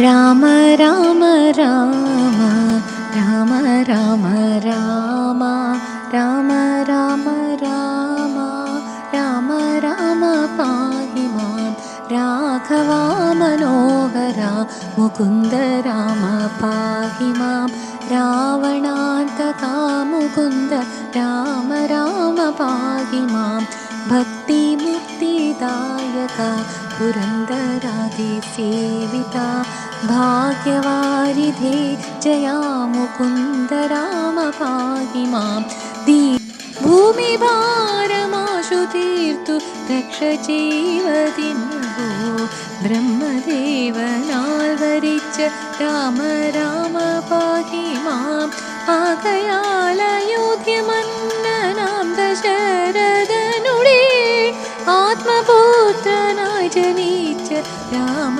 राम राम राम राम राम राम राम राम राम राम राम पाहि मां राघवामनोहरा मुकुन्द राम पाहि मां रावणान्तका मुकुन्द राम राम पाहि मां भक्तिमुक्तिदायका पुरन्दरादिसेविता ഭാഗ്യവാരിധേ ജയാ മുകുന്ദ രാമ പാഹി മാം. ദീ ഭൂമിഭാരമാശു തീർത്തു രക്ഷ ജീവതിൻഹോ ബ്രഹ്മദേവനാൽ വരിച്ച രാമ രാമ പാഹി മാം. ആകയാൽ അയോധ്യമന്നനാം ദശരഥനുടേ ആത്മപുത്രനായി ജനിച്ച രാമ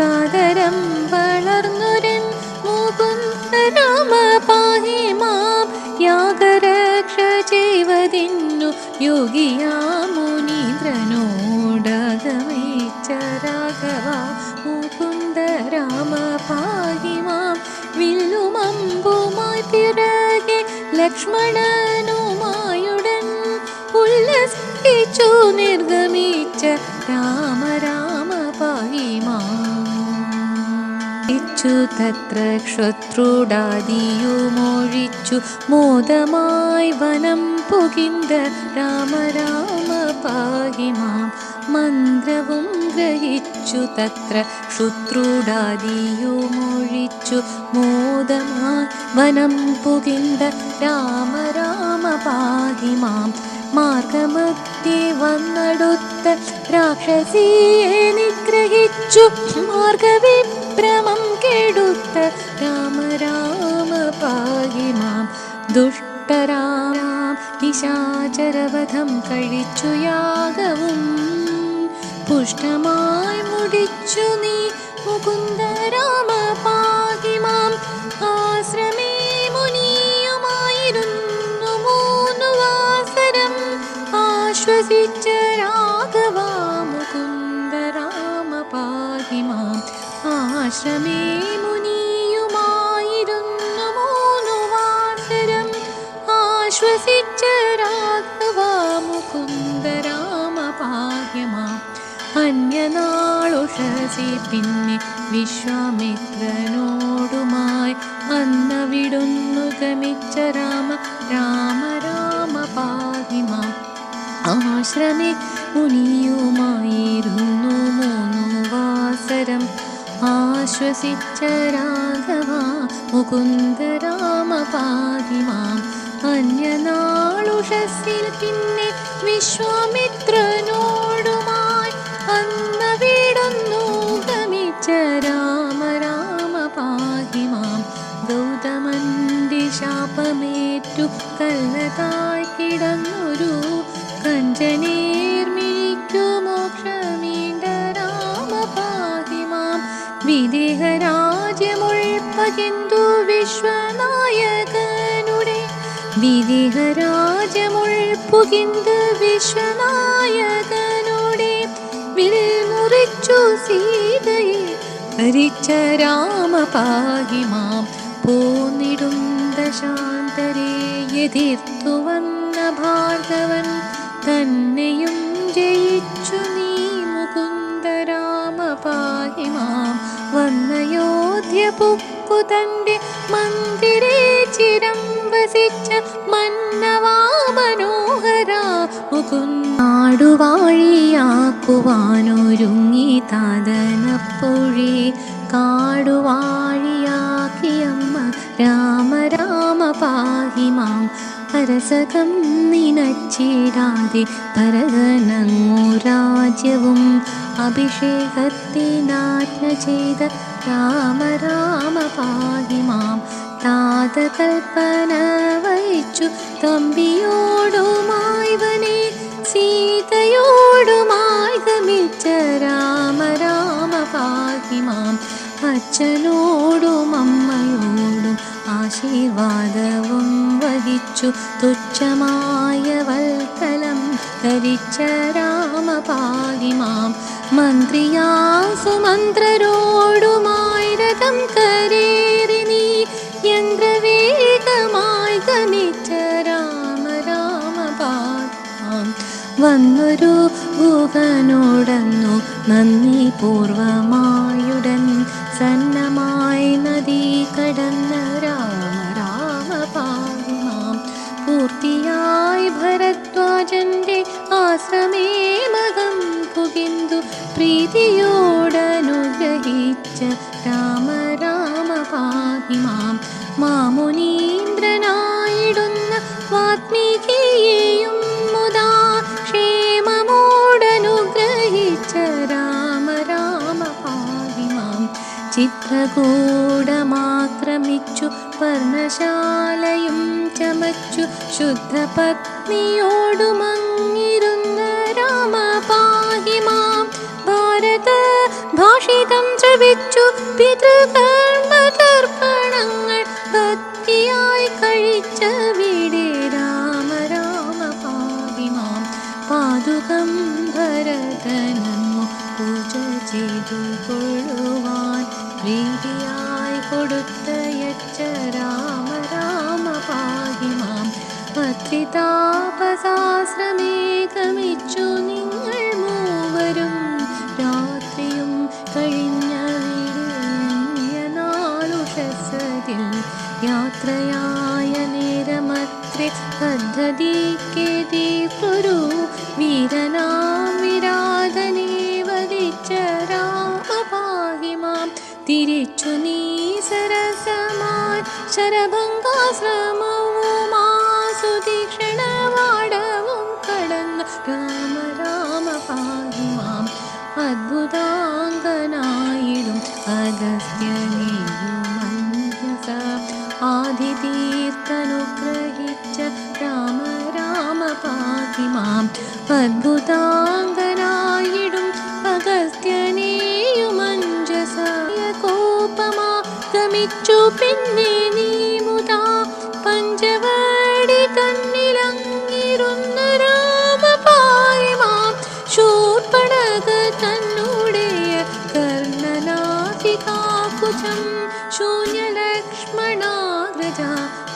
സാദരം വളർന്നുരൻ മുകുന്ദ രാമ പാഹി മാം യാഗരക്ഷ ചെയ്വതിന്നു യോഗിയാ മുനീന്ദ്രനോടകമേച്ച രാഘവ മുകുന്ദ രാമ പാഹി മാം വില്ലുമമ്പുമായി പിറകെ ലക്ഷ്മണനുമായുടൻ ഉല്ലസിച്ചു നിർഗമിച്ച രാമ മാച്ചു തത്ര ശത്രുടാദിയുമൊഴിച്ചു മോദമായി വനം പുകിന്ത രാമ രാമ പാഹിമാം മന്ത്രവും ഗ്രഹിച്ചു തത്ര ശത്രുടാദിയുമൊഴിച്ചു മോദമായി വനം പുകിന്ത രാമ രാമ പാഹിമാം മാർഗമധ്യേ വന്നടുത്ത രാക്ഷസിയെ നിഗ്രഹിച്ചു മാർഗവിഭ്രമം കെടുത്ത രാമ രാമ പാഹി മാം ദുഷ്ടരാം നിശാചരവധം കഴിച്ചു യാഗവും. പുഷ്ടമായി മുടിച്ചു നീ മുകുന്ദ രാമ പാഹി പിന്നെ വിശ്വാമിത്രനോടുമായി അന്നവിടുന്നു ഗമിച്ച രാമ രാമ രാമ പാഹിമാ ആശ്രമി മുനിയുമാ ആശ്വസിച്ച രാഘവ മുകുന്ദ രാമ പാഹി മാം അന്യനാളുഷസിൽ പിന്നെ വിശ്വാമിത്രനോടുമായി അന്ന് വീടൊന്നു ഗമിച്ച രാമ രാമ ഗൗതമന്റെ ശാപമേറ്റു കല്ലതായി കിടന്നൊരു വിദേഹരാജ്യമുൾപ്പുകിന്ത് വിശ്വനായകനോടെ വിൽമുറിച്ചു സീതയെ ഹരിച്ച രാമ പാഹി മാം പോന്നിടുന്ന ശാന്തരെ എതിർത്തു വന്ന ഭാർഗവൻ തന്നെയും ജയിച്ചു നീ മുകുന്ദ രാമ പാഹി മാം വന്നയോധ്യ പുക്കു മന്ദിരേ ചിരം വസിച്ച മന്നവാ മനോഹര മുകുന്നാടുവാഴിയാക്കുവാനൊരുങ്ങി താതനപ്പൊഴി കാടുവാഴിയാക്കിയമ്മ രാമ രാമ പാഹിമാം പരസകം നിനച്ചിടാതെ ഭരതനങ്ങു രാജ്യവും അഭിഷേകത്തിനാജ്ഞ ചെയ്ത രാമ രാമ പാഹി നാദകൽപ്പന വഹിച്ചു തമ്പിയോടുമായവനെ സീതയോടുമായി ഗമിച്ച രാമ രാമ പാഹിമാം അച്ഛനോടും അമ്മയോടും ആശീർവാദവും വഹിച്ചു തുച്ഛമായ വൽക്കലം ധരിച്ച രാമപാഹിമാം മന്ത്രിയാസുമന്ത്രരോടുമായി രഥം കരേ യന്ത്രവേഗമായി ഗമിച്ച രാമ രാമപാദം വന്നൊരു ഗുഹനോടന്നു നന്ദി പൂർവമായുടൻ സന്നമായി നദി കടന്ന രാമ രാമപാദിമാം പൂർത്തിയായി ഭരദ്വാജന്റെ ആശ്രമേ മകം പുകിന്തു പ്രീതിയോടനുഗ്രഹിച്ച രാമ രാമ പാഹിമാം മാമുനീന്ദ്രനായിടുന്ന വാത്മീകിയെയും മുതാ ക്ഷേമമോടനുഗ്രഹിച്ച രാമ രാമ പാഹിമാം ചിത്രകൂടമാക്രമിച്ചു പർണശാലയും ചമച്ചു ശുദ്ധ പത്നിയോടുമങ്ങിരുന്ന രാമ പാഹിമാം ഭാരത ഭാഷിതം ശ്രവിച്ചു പിതൃകർമ്മതർപ്പണങ്ങൾ ीडे राम राम पाहि मां पादुकं भरतनमो कुजिदु गुरुवान् प्रीत्याय कोडुत्त यच्च राम राम पाहि मां। पत्रितापसाश्रमेकम् ी पुरु वीरनां विराधने मां तिरिचु मां तिरिचुनी सरसमाच्छरभङ्गास्रमो मा सुदीक्षणवाडवं कडन् राम रामपाहि माम् अद्भुताङ्गनायिडुम् अगस्त्यनेयुमन्यसा आदिती പാഹിമാം അത്ഭുതാംഗനായിടും അഗസ്ത്യനെയുമഞ്ജസ കോപമാ ഗമിച്ചു പിന്നെ നീ മുതാ പഞ്ചവടി തന്നിലങ്ങിരുന്ന രാമപായമാം. ശൂർപ്പണക തന്നുடைய കർണനാഫികാകുചം ശൂന്യലക്ഷ്മണാഗ്രജ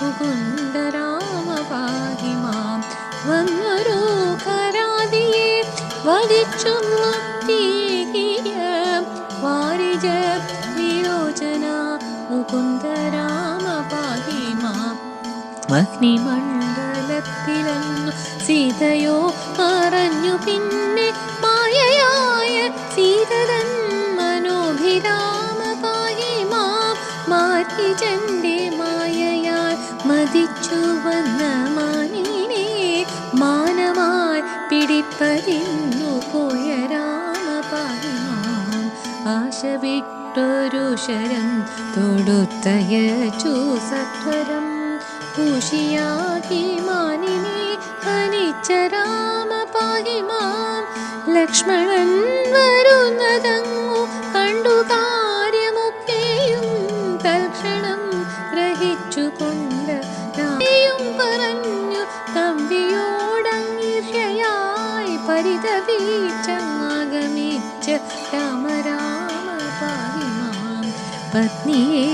മുകുന്ദ രാമപാഹിമാം വന്നൊരു കരാതിയെ അഗ്നിമണ്ഡലത്തിലന്നു സീതയോ പറഞ്ഞു പിന്നെ മായയായ സീതതൻ മനോഭിരാമ പാഹിമാം മാറ്റിജന്റെ പിടിപ്പതിന്നു പോയ രാമ പാഹിമാം ആശ വിട്ടൊരു ശരം തൊടുത്തയച്ചു സത്വരം കൂഷിയാകി മാനിനെ ഹനിച്ച രാമ പാഹിമാം ലക്ഷ്മണൻ വരുന്നതങ്ങു நீ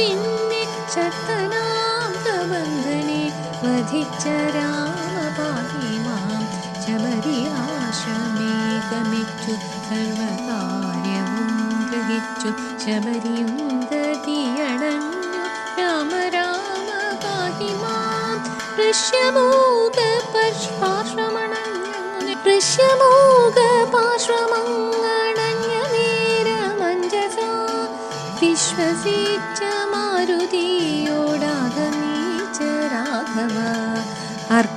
പിന്നെ ശക്തനാം തബന്ധനെ വധിച്ച രാമ പാഹിമാം ശബരിയാശ്രമേ ഗമിച്ചു സർവകാര്യവും ഗ്രഹിച്ചു ശബരിയും ഗതിയടഞ്ഞു രാമ രാമ പാഹിമാം ഋഷ്യമൂക പാർശ്വമണഞ്ഞ ഋഷ്യമൂക പാർശ്വമങ്ങണഞ്ഞ നേരമഞ്ജസ. വിശ്വസിച്ച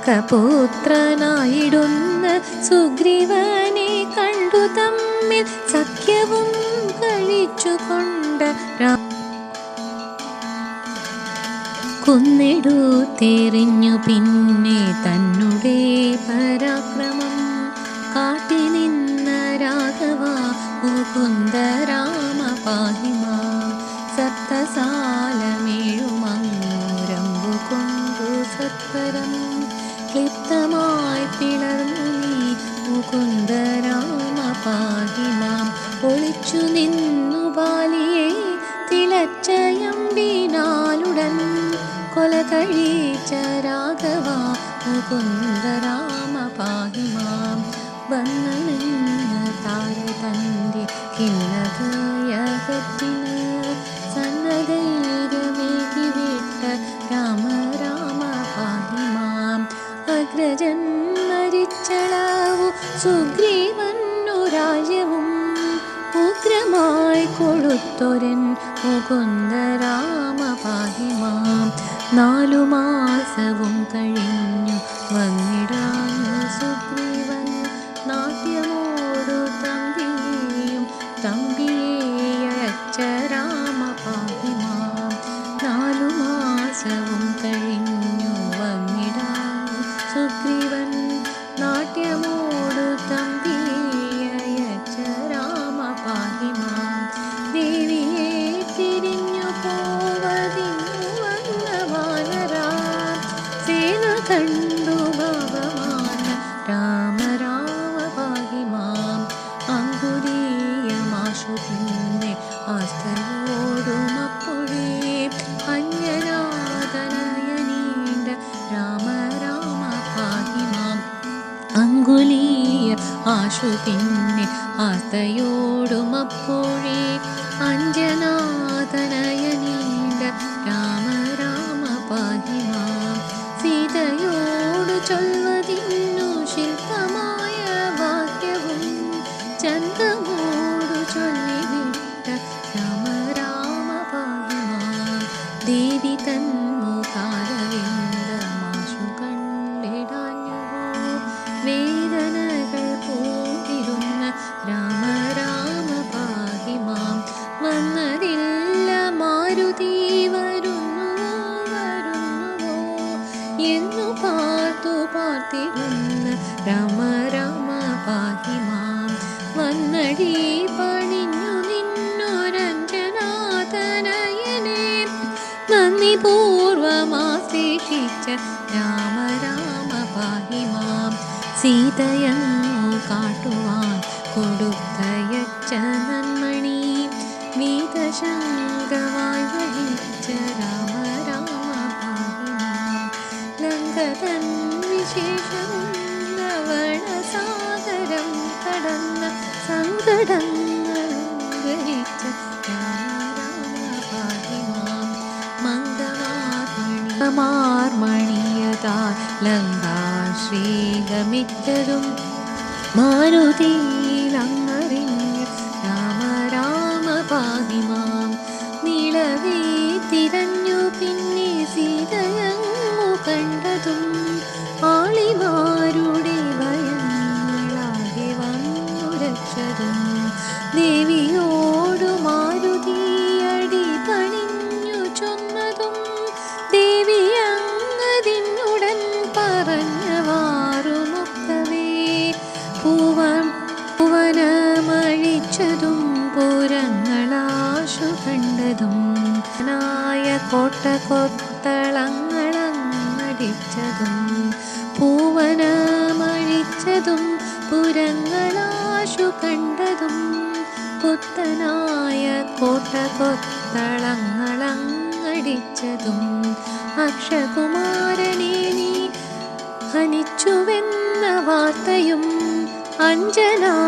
അർക്കപുത്രനായിടുന്ന സുഗ്രീവനെ കണ്ടു തമ്മിൽ സഖ്യവും കഴിച്ചുകൊണ്ട് കുന്നിടു തെറിഞ്ഞു പിന്നെ തന്നെ പരാക്രമം. കാട്ടി നിന്ന രാഘവ മുകുന്ദ പാഹിമാ സപ്തസാലമേഴുമങ്ങുരമ്പു കൊണ്ടു സത്വരം ക്ലിപ്തമായി പിളർന്നു നീ മുകുന്ദരാമ രാമ പാഹിമാം ഒളിച്ചു നിന്നു ബാലിയെ തിലച്ചയമ്പിനാലുടൻ കൊല കഴിച്ച രാഘവ മുകുന്ദരാമ രാമ പാഹിമാം വന്നണഞ്ഞ താര തന്റെ കിണ്ണകയകത്തിന് സന്നദ്ധൈര്യമേകി വിട്ട രാമ അഗ്രജൻ മരിച്ചളാവു സുഗ്രീവന്നു രാജ്യവും ഉഗ്രമായി കൊടുത്തൊരൻ മുകുന്ദ രാമപാഹിമാം നാലു മാസവും കഴിഞ്ഞു വന്നിടാഞ്ഞു സുഗ്രീവൻ. നാട്യമോടു തമ്പിയെയും തമ്പിയച്ച രാമ അങ്കുലീയ ആശു പിന്നെ ആർത്തയോടുമപ്പോഴേ അഞ്ജനാതനയനീണ്ട രാമ രാമ പാഹിമാം സീതയോട് ചൊൽവതിന്നു പാർത്തിരുന്ന രാമ രാമ പാഹിമാ വന്നടി പണിഞ്ഞു നിന്നൊരഞ്ജനാതനയനെ. നന്ദി പൂർവമാശേഷിച്ച രാമ രാമ പാഹിമാ സീതയെന്നു കാട്ടുവാൻ കൊടുത്തയച്ച നന്മണി. വീതശങ്കമായി വഹിച്ച രാമ രാമ പാഹിമാ ലങ്കതൻ വിശേഷവും ലവണസാഗരം കടന്ന സങ്കടങ്ങളും ഗ്രഹിച്ച മംഗമാർമണിയതാ ലങ്കാശ്രീഗമിത്തതും മാരുതിയിലങ്ങറിഞ്ഞ് കൊത്തളങ്ങളങ്ങടിച്ചതും പൂവനമഴിച്ചതും പുരങ്ങളാശു കണ്ടതും പുത്തനായ കോട്ട കൊത്തളങ്ങളങ്ങടിച്ചതും അക്ഷകുമാരനെ നീ ഹനിച്ചുവെന്ന വാർത്തയും അഞ്ജനാതനയനാലറിഞ്ഞ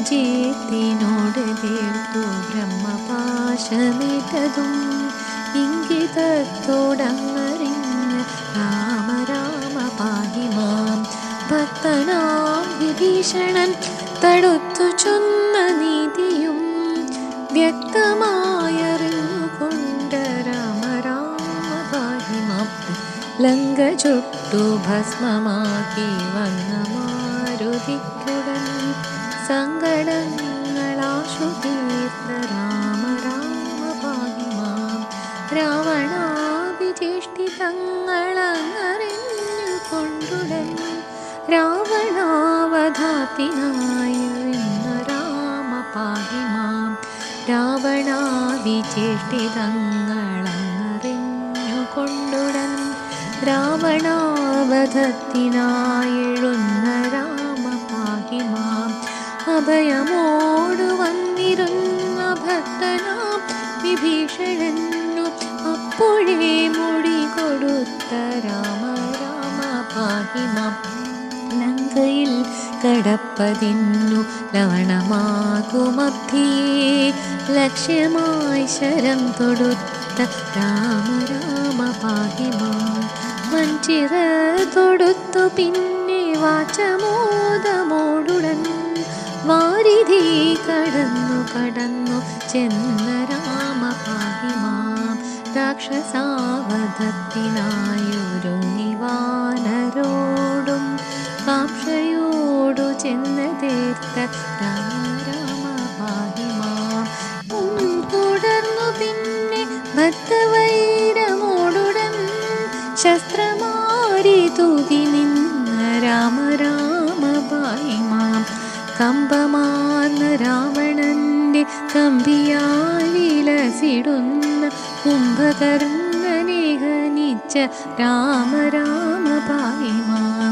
ജീത്തിനോട് തീർത്തു ബ്രഹ്മപാശമിട്ടതും ഇംഗിതത്തോടങ്ങറിഞ്ഞ് രാമ രാമ പാഹിമാം ഭക്തനാം വിഭീഷണൻ തടുത്തു ചൊന്ന നീതിയും വ്യക്തമായറിഞ്ഞുകൊണ്ട് രാമ രാമ പാഹിമാം ലങ്ക ചുട്ടു ഭസ്മമാക്കി വന്നമാ സങ്കടങ്ങളാശു തീർത്ത രാമ രാമ പാഹിമാം രാവണാഭിചേഷ്ടിതങ്ങളറിഞ്ഞു കൊണ്ടുടൻ രാവണാവധാത്തിനായിരുന്ന രാമ പാഹിമാം രാവണാവിചേഷ്ടിതങ്ങളറിഞ്ഞു കൊണ്ടുടൻ രാവണാവധത്തിനായി കടപ്പതിന്നു ലവണമാകുമബ്ധിയെ ലക്ഷ്യമായി ശരം തൊടുത്ത രാമ രാമ പാഹിമാൻ മഞ്ചിറ തൊടുത്തു പിന്നെ വാചമോദമോടുടൻ. വാരിധി കടന്നു കടന്നു ചെന്ന രാമ പാഹിമാം രാക്ഷസാവധത്തിനായൊരുങ്ങി വാനരോടും കാക്ഷയോടു ചെന്ന് തീർത്ത തുടർന്നു പിന്നെ ഭക്തവൈരമോടുടൻ ശസ്ത്രമാരി തൂകി നിന്ന രാമ രാമ പാഹിമാം കമ്പമാർന്ന രാവണന്റെ കമ്പിയാലിലസിടുന്ന കുംഭകർണനെ ഹനിച്ച രാമ രാമ പാഹിമാം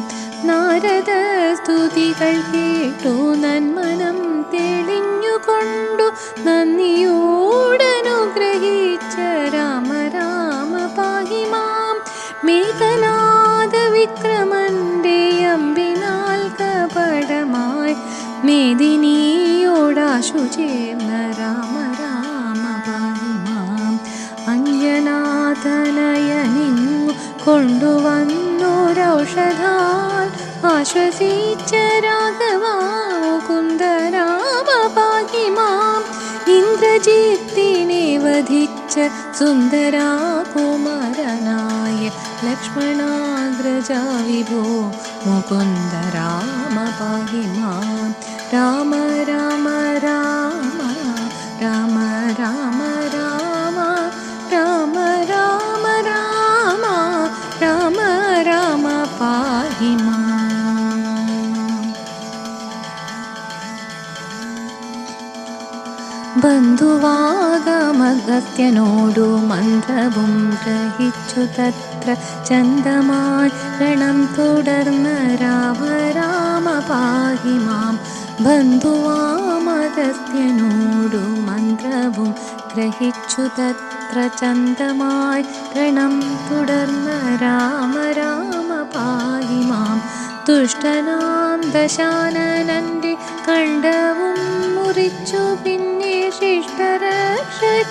നാരദ സ്തുതികൾ കേട്ടു നന്മനം തെളിഞ്ഞുകൊണ്ടു നന്ദിയോടനുഗ്രഹിച്ച രാമ രാമ പാഹിമാം. മേഘനാഥ വിക്രമന്റെ അമ്പിനാൽ കപടമായി മേദിനിയോടാശു ചേർന്ന രാമ രാമ പാഹിമാം. അഞ്ജനാഥനയനിങ്ങു आश्वसि च राघवा मुकुन्दरामपाहिमाम्। इन्द्रजीतिने वधीच्य सुन्दरा कुमारनाय लक्ष्मणाग्रजा विभो मुकुन्दरामपामा राम राम राम। ബന്ധുവാഗമഗത്യനോടു മന്ത്രവും ഗ്രഹിച്ചു തത്ര ചന്ദമാരണം തുടർന്ന് രാമരാമ പാഹി മാം. ബന്ധുവാമഗത്യനോടു മന്ത്രവും ഗ്രഹിച്ചു തത്ര ചന്ദമാരണം തുടർന്ന് രാമരാമ പാഹി മാം. തുഷ്ടനാം ദശാനനന്റെ കണ്ടവും മുറിച്ചു പിന്നെ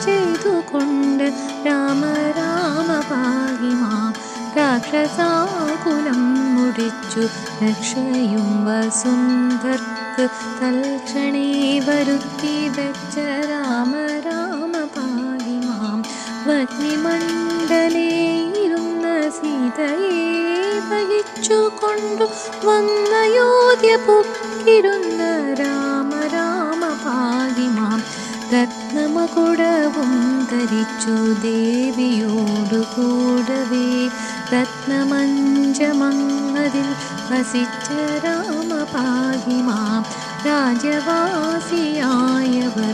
ചെയ്തുകൊണ്ട് രാമ രാമ പാഹിമാം. രാക്ഷസാകുലം മുടിച്ചു രക്ഷയും വസുന്ധർക്ക് തൽക്ഷണേ വരുത്തി വെച്ച രാമ രാമ പാഹിമാം. വഗ്നിമണ്ഡലേ ഇരുന്ന സീതയെ വഹിച്ചു കൊണ്ടു വന്ന യോധ്യ പൊക്കിരുന്ന രാമ രാമ പാകിമാം രത്നമകുടവും ധരിച്ചു रत्नमुकुडवं धरिचुदेव कूडवे रत्नमञ्जमङ्गमपाहिमां राजवासि आयवर्गोपूज्यनयिन्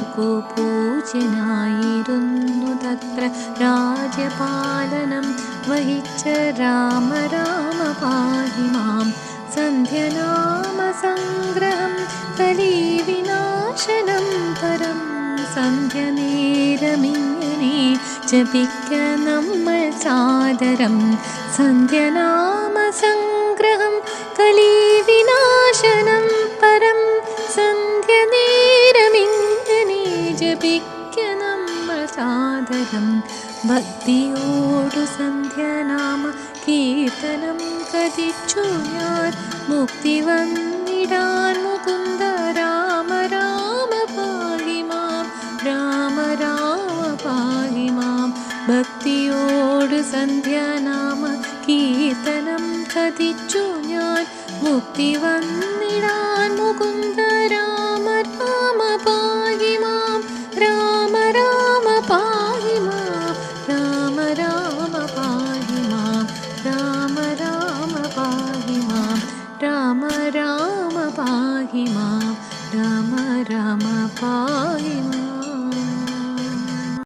तत्र राजपालनं वहच രാമ रामपाहिमां सन्ध्यनामसङ्ग्रहं कलीविनाशनं परम् സന്ധ്യ നേരമിങ്ങനെ ജപിക്ക നമ്മൾ സാദരം സന്ധ്യനാമ സംഗ്രഹം കലീവിനാശനം പരം. സന്ധ്യ നേരമിങ്ങനെ ജപിക്ക നമ്മൾ സാദരം ഭക്തിയോടു സന്ധ്യനാമ കീർത്തനം കതിച്ചു ഞാൻ. മുക്തി വന്നിടാൻ കീർത്തനം ഞാൻ മുക്തി വന്നിടാൻ